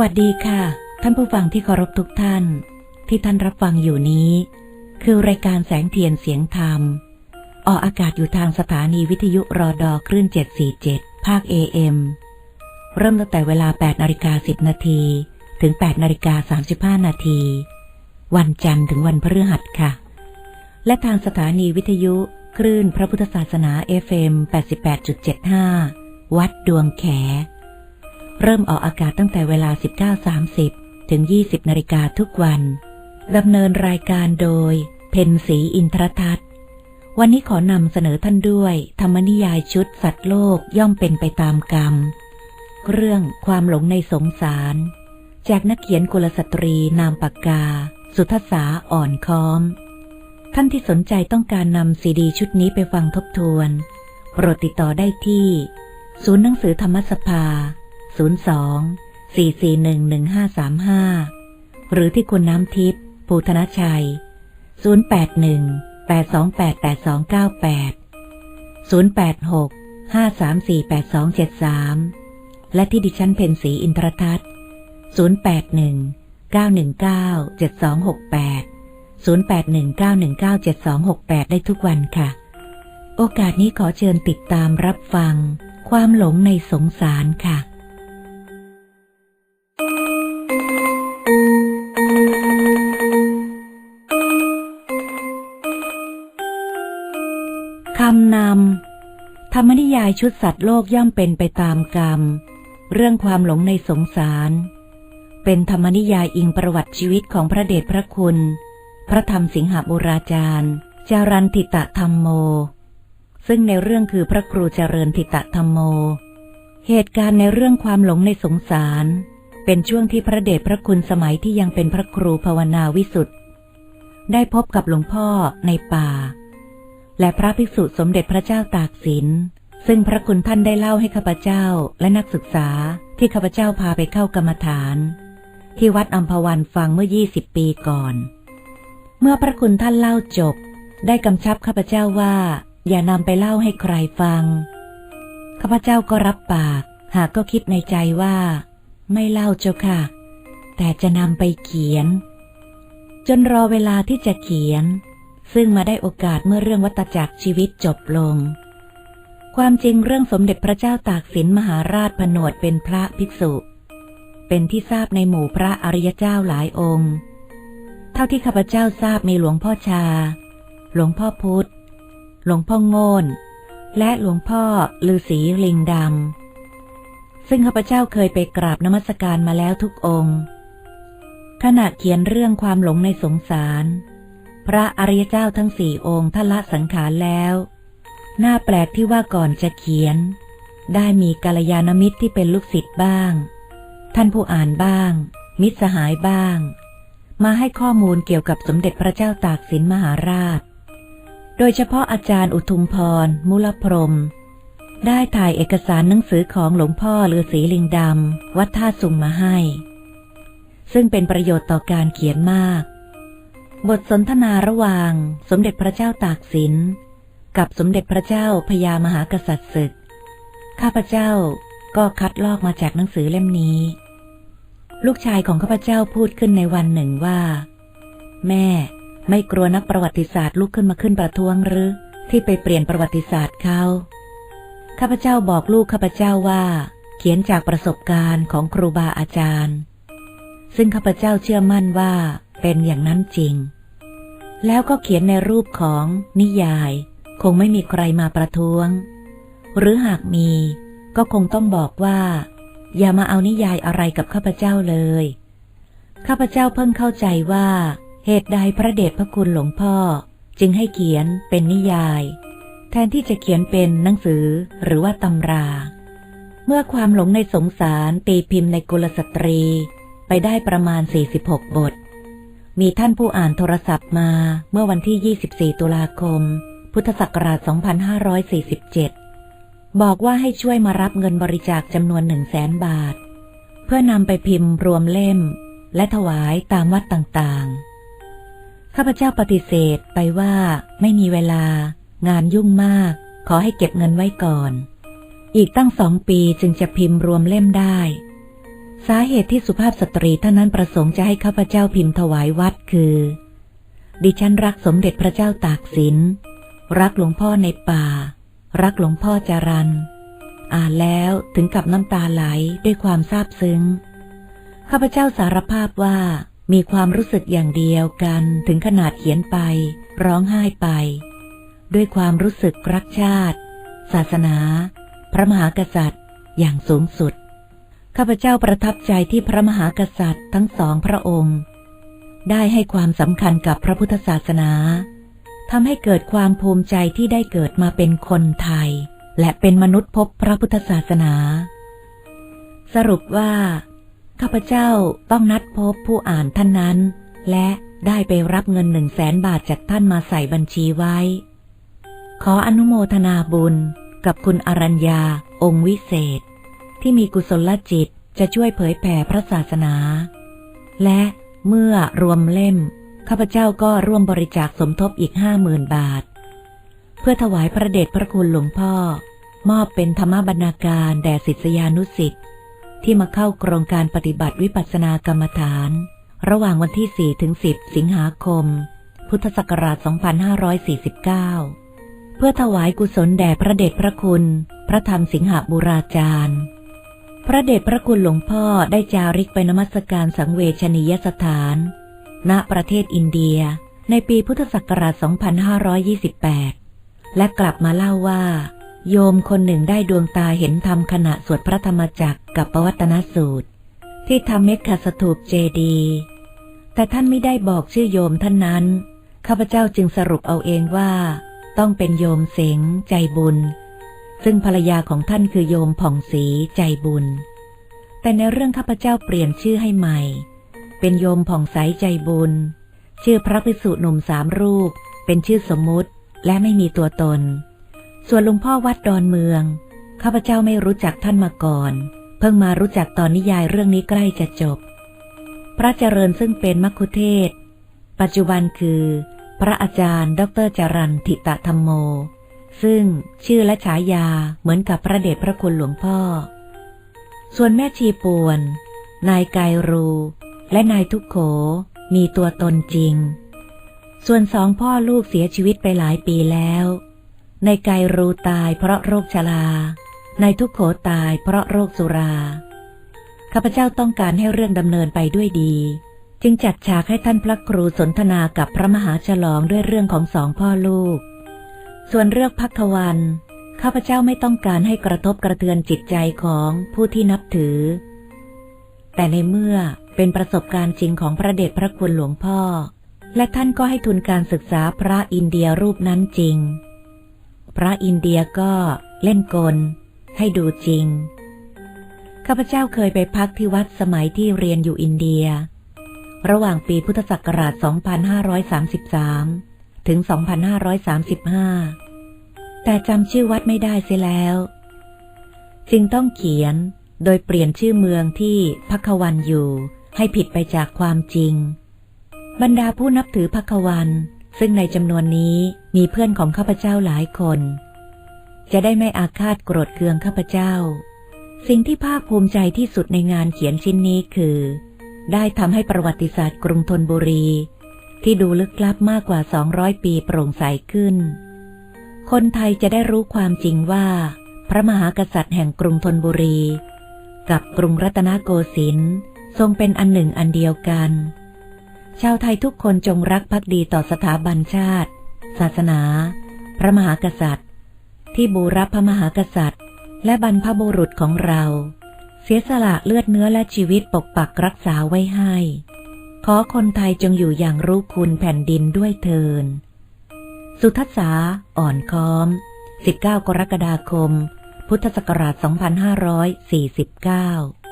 วัสดีค่ะ ท่านผู้ฟังที่เคารพทุกท่าน ที่ท่านรับฟังอยู่นี้ คือรายการแสงเทียนเสียงธรรม ออกอากาศอยู่ทางสถานีวิทยุรอดอคลื่น 747 ภาค AM เริ่มตั้งแต่เวลา 8นาฬิกา10 นาทีถึง 8นาฬิกา35 นาที วันจันทร์ถึงวันพฤหัสค่ะ และทางสถานีวิทยุคลื่นพระพุทธศาสนา FM 88.75 วัดดวงแข เริ่มออกอากาศตั้งแต่เวลา 19.30 ถึง 20 นาฬิกาทุกวัน ดำเนินรายการโดย เพนสีอินทรทัศน์ วันนี้ขอนำเสนอท่านด้วย ธรรมนิยายชุดสัตว์โลกย่อมเป็นไปตามกรรม เรื่องความหลงในสงสาร จากนักเขียนกุลสตรีนามปากกา สุทธสาอ่อนค้อม ท่านที่สนใจต้องการนำซีดีชุดนี้ไปฟังทบทวน โปรดติดต่อได้ที่ ศูนย์หนังสือธรรมสภา 02 4411535 หรือที่คุณน้ำทิพย์ปูธนชัย 081 8288298 086 5348273 และที่ดิฉันเพนสีอินทรทัศน์ 081 919 7268 0819197268 ได้ทุกวันค่ะ โอกาสนี้ขอเชิญติดตามรับฟัง ความหลงในสงสารค่ะ นำ ธรรมนิยายชุดสัตว์โลกย่อมเป็นไปตามกรรม เรื่องความหลงในสงสาร เป็นธรรมนิยายอิงประวัติชีวิตของพระเดชพระคุณ พระธรรมสิงหบุราจารย์ จารันติตะธรรมโม ซึ่งในเรื่องคือพระครูเจริญติตะธรรมโม เหตุการณ์ในเรื่องความหลงในสงสาร เป็นช่วงที่พระเดชพระคุณสมัยที่ยังเป็นพระครูภาวนาวิสุทธ์ได้พบกับหลวงพ่อในป่า และพระภิกษุสมเด็จพระเจ้าตากสิน ซึ่งพระคุณท่านได้เล่าให้ข้าพเจ้าและนักศึกษาที่ข้าพเจ้าพาไปเข้ากรรมฐาน ที่วัดอัมพวันฟังเมื่อ 20 ปีก่อน เมื่อพระคุณท่านเล่าจบ ได้กำชับข้าพเจ้าว่า อย่านำไปเล่าให้ใครฟัง ข้าพเจ้าก็รับปาก หากก็คิดในใจว่า ไม่เล่าเจ้าค่ะ แต่จะนำไปเขียน จนรอเวลาที่จะเขียน ซึ่งมาได้โอกาสเมื่อเรื่องวัตจักรชีวิตจบลง ความจริงเรื่องสมเด็จพระเจ้าตากสินมหาราชผนวดเป็นพระภิกษุ เป็นที่ทราบในหมู่พระอริยเจ้าหลายองค์ เท่าที่ข้าพเจ้าทราบมีหลวงพ่อชา หลวงพ่อพุธหลวงพ่อโงนและหลวงพ่อฤาษีลิงดำ ซึ่งข้าพเจ้าเคยไปกราบนมัสการมาแล้วทุกองค์ ขณะเขียนเรื่องความหลงในสงสาร พระอริยเจ้าทั้งสี่องค์ท่านละสังขารแล้ว น่าแปลกที่ว่าก่อนจะเขียน ได้มีกัลยาณมิตรที่เป็นลูกศิษย์บ้าง ท่านผู้อ่านบ้าง มิตรสหายบ้าง มาให้ข้อมูลเกี่ยวกับสมเด็จพระเจ้าตากสินมหาราช โดยเฉพาะอาจารย์อุทุมพร มุลพรม ได้ถ่ายเอกสารหนังสือของหลวงพ่อฤาษีลิงดำวัดท่าสุงมาให้ ซึ่งเป็นประโยชน์ต่อการเขียนมาก บทสนทนาระหว่าง สมเด็จพระเจ้าตากสิน กับสมเด็จพระเจ้าพญามหากษัตริย์ศึก ข้าพเจ้าก็คัดลอกมาจากหนังสือเล่มนี้ ลูกชายของข้าพเจ้าพูดขึ้นในวันหนึ่งว่า แม่ไม่กลัวนักประวัติศาสตร์ลุกขึ้นมาขึ้นประท้วงหรือ ที่ไปเปลี่ยนประวัติศาสตร์เขาข้าพเจ้าบอกลูกข้าพเจ้าว่า เขียนจากประสบการณ์ของครูบาอาจารย์ ซึ่งข้าพเจ้าเชื่อมั่นว่าเป็นอย่างนั้นจริง แล้วก็เขียนในรูปของนิยาย คงไม่มีใครมาประท้วง หรือหากมีก็คงต้องบอกว่า อย่ามาเอานิยายอะไรกับข้าพเจ้าเลย ข้าพเจ้าเพิ่งเข้าใจว่า เหตุใดพระเดชพระคุณหลวงพ่อ จึงให้เขียนเป็นนิยาย แทนที่จะเขียนเป็นหนังสือหรือว่าตำรา เมื่อความหลงในสงสารตีพิมพ์ในกุลสตรี ไปได้ประมาณ 46 บท มีท่านผู้อ่านโทรศัพท์มาเมื่อวันที่ 24 ตุลาคม พุทธศักราช 2547 บอกว่าให้ช่วยมารับเงินบริจาคจำนวนหนึ่งแสนบาท เพื่อนำไปพิมพ์รวมเล่ม และถวายตามวัดต่างๆ ข้าพเจ้าปฏิเสธไปว่าไม่มีเวลางานยุ่งมาก ขอให้เก็บเงินไว้ก่อน อีกตั้งสองปีจึงจะพิมพ์รวมเล่มได้ สาเหตุที่สุภาพสตรีท่านนั้นประสงค์จะให้ข้าพเจ้าพิมพ์ถวายวัดคือ ดิฉันรักสมเด็จพระเจ้าตากสิน รักหลวงพ่อในป่า รักหลวงพ่อจารัน อ่านแล้วถึงกับน้ำตาไหลด้วยความซาบซึ้ง ข้าพเจ้าสารภาพว่ามีความรู้สึกอย่างเดียวกันถึงขนาดเขียนไป ร้องไห้ไป ด้วยความรู้สึกรักชาติ ศาสนา พระมหากษัตริย์ อย่างสูงสุด ข้าพเจ้าประทับใจที่พระมหากษัตริย์ทั้งสองพระองค์ ได้ให้ความสำคัญกับพระพุทธศาสนาทำให้เกิดความภูมิใจที่ได้เกิดมาเป็นคนไทย และเป็นมนุษย์พบพระพุทธศาสนา สรุปว่า ข้าพเจ้าต้องนัดพบผู้อ่านท่านนั้น และได้ไปรับเงินหนึ่งแสนบาทจากท่านมาใส่บัญชีไว้ ขออนุโมทนาบุญกับคุณอรัญญาองค์วิเศษ ที่มีกุศลจิตจะช่วยเผยแผ่พระศาสนา และเมื่อรวมเล่ม ข้าพเจ้าก็ร่วมบริจาคสมทบอีกห้าหมื่นบาท เพื่อถวายพระเดชพระคุณหลวงพ่อ มอบเป็นธรรมบรรณาการแด่ศิษยานุสิษย์ที่มาเข้าโครงการปฏิบัติวิปัสสนากรรมฐาน ระหว่างวันที่ 4 ถึง 10 สิงหาคม พุทธศักราช 2549 เพื่อถวายกุศลแด่พระเดชพระคุณ พระธรรมสิงหบุราจารย์ พระเดชพระคุณหลวงพ่อได้จาริกไปนมัสการสังเวชนียสถาน ณประเทศอินเดียในปีพุทธศักราช 2528 และกลับมาเล่าว่า โยมคนหนึ่งได้ดวงตาเห็นธรรมขณะสวดพระธรรมจักรกับปวัตนสูตร ที่ทำเมฆสถูปเจดี แต่ท่านไม่ได้บอกชื่อโยมท่านนั้น ข้าพเจ้าจึงสรุปเอาเองว่า ต้องเป็นโยมเสงใจบุญ ซึ่งภรรยาของท่านคือโยมผ่องศรีใจบุญ แต่ในเรื่องข้าพเจ้าเปลี่ยนชื่อให้ใหม่ เป็นโยมผ่องใสใจบุญ ชื่อพระภิกษุหนุ่มสามรูป เป็นชื่อสมมุติและไม่มีตัวตน ส่วนหลวงพ่อวัดดอนเมือง ข้าพเจ้าไม่รู้จักท่านมาก่อน เพิ่งมารู้จักตอนนิยายเรื่องนี้ใกล้จะจบ พระเจริญซึ่งเป็นมัคคุเทศก์ปัจจุบันคือ พระอาจารย์ ดรจรันทิตะธรรมโม ซึ่งชื่อและฉายาเหมือนกับพระเดชพระคุณหลวงพ่อ ส่วนแม่ชีปวน นายไกรู และนายทุกโขมีตัวตนจริง ส่วนสองพ่อลูกเสียชีวิตไปหลายปีแล้ว นายไกรูตายเพราะโรคชรานายทุกโขตายเพราะโรคสุรา ข้าพเจ้าต้องการให้เรื่องดำเนินไปด้วยดี จึงจัดฉากให้ท่านพระครูสนทนากับพระมหาฉลองด้วยเรื่องของสองพ่อลูก ส่วนเรื่องพักวัน ข้าพเจ้าไม่ต้องการให้กระทบกระเทือนจิตใจของผู้ที่นับถือ แต่ในเมื่อเป็นประสบการณ์จริงของพระเดชพระคุณหลวงพ่อ และท่านก็ให้ทุนการศึกษาพระอินเดียรูปนั้นจริง พระอินเดียก็เล่นกล ให้ดูจริง ข้าพเจ้าเคยไปพักที่วัดสมัยที่เรียนอยู่อินเดีย ระหว่างปีพุทธศักราช 2533 ถึง 2535 แต่จำชื่อวัดไม่ได้เสียแล้ว จึงต้องเขียนโดยเปลี่ยนชื่อเมืองที่พักวันอยู่ให้ผิดไปจากความจริง บรรดาผู้นับถือพักวันซึ่งในจำนวนนี้มีเพื่อนของข้าพเจ้าหลายคน จะได้ไม่อาฆาตโกรธเคืองข้าพเจ้า สิ่งที่ภาคภูมิใจที่สุดในงานเขียนชิ้นนี้คือ ได้ทำให้ประวัติศาสตร์กรุงธนบุรี ที่ดูลึกลับมากกว่า 200 ปีโปร่งใสขึ้น คนไทยจะได้รู้ความจริงว่า พระมหากษัตริย์แห่งกรุงธนบุรี กับกรุงรัตนโกสินทร์ทรงเป็นอันหนึ่งอันเดียวกัน ชาวไทยทุกคนจงรักภักดีต่อสถาบันชาติ ศาสนา พระมหากษัตริย์ ที่บูรพพระมหากษัตริย์ และบรรพบุรุษของเรา เสียสละเลือดเนื้อและชีวิตปกปักรักษาไว้ให้ ขอคนไทยจงอยู่อย่างรู้คุณแผ่นดินด้วยเทิน สุทัศาอ่อนค้อม 19 กรกฎาคม พุทธศักราช 2549